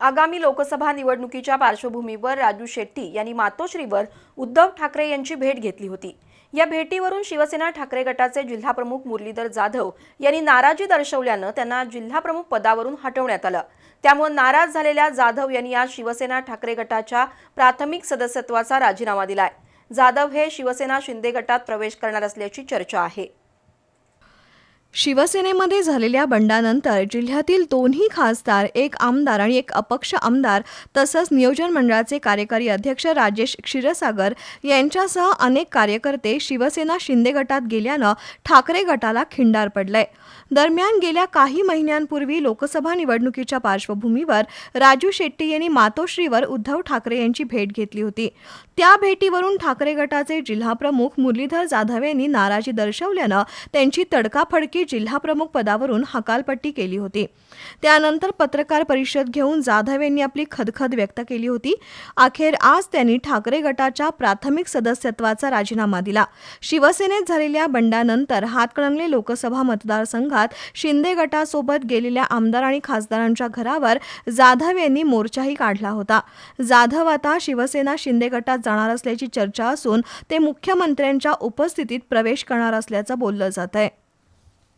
आगामी लोकसभा निवडणुकीच्या पार्श्वभूमीवर राजू शेट्टी यांनी मातोश्रीवर उद्धव ठाकरे यांची भेट घेतली होती. या भेटीवरून शिवसेना ठाकरे गटाचे जिल्हाप्रमुख मुरलीधर जाधव यांनी नाराजी दर्शवल्यानं त्यांना जिल्हाप्रमुख पदावरून हटवण्यात आलं. त्यामुळे नाराज झालेल्या जाधव यांनी आज शिवसेना ठाकरे गटाच्या प्राथमिक सदस्यत्वाचा राजीनामा दिलाय. जाधव हे शिवसेना शिंदे गटात प्रवेश करणार असल्याची चर्चा आहे. शिवसेनेमध्ये झालेल्या बंडानंतर जिल्ह्यातील दोन्ही खासदार एक आमदार आणि एक अपक्ष आमदार तसंच नियोजन मंडळाचे कार्यकारी अध्यक्ष राजेश क्षीरसागर यांच्यासह अनेक कार्यकर्ते शिवसेना शिंदे गटात गेल्यानं ठाकरे गटाला खिंडार पडलंय दरम्यान गेल्या काही महिन्यांपूर्वी लोकसभा निवडणुकीच्या पार्श्वभूमीवर राजू शेट्टी यांनी मातोश्रीवर उद्धव ठाकरे यांची भेट घेतली होती. त्या भेटीवरून ठाकरे गटाचे जिल्हाप्रमुख मुरलीधर जाधव यांनी नाराजी दर्शवल्यानं त्यांची तडकाफडकी जिल्हाप्रमुख पदावरून हकालपट्टी केली होती. त्यानंतर पत्रकार परिषद घेऊन जाधव यांनी आपली खदखद व्यक्त केली होती. अखेर आज त्यांनी ठाकरे गटाच्या प्राथमिक सदस्यत्वाचा राजीनामा दिला. शिवसेनेत झालेल्या बंडानंतर हातकणंगले लोकसभा मतदारसंघात शिंदे गटासोबत गेलेल्या आमदार आणि खासदारांच्या घरावर जाधव यांनी मोर्चाही काढला होता. जाधव आता शिवसेना शिंदे गटात जाणार असल्याची चर्चा असून ते मुख्यमंत्र्यांच्या उपस्थितीत प्रवेश करणार असल्याचं बोललं जात आहे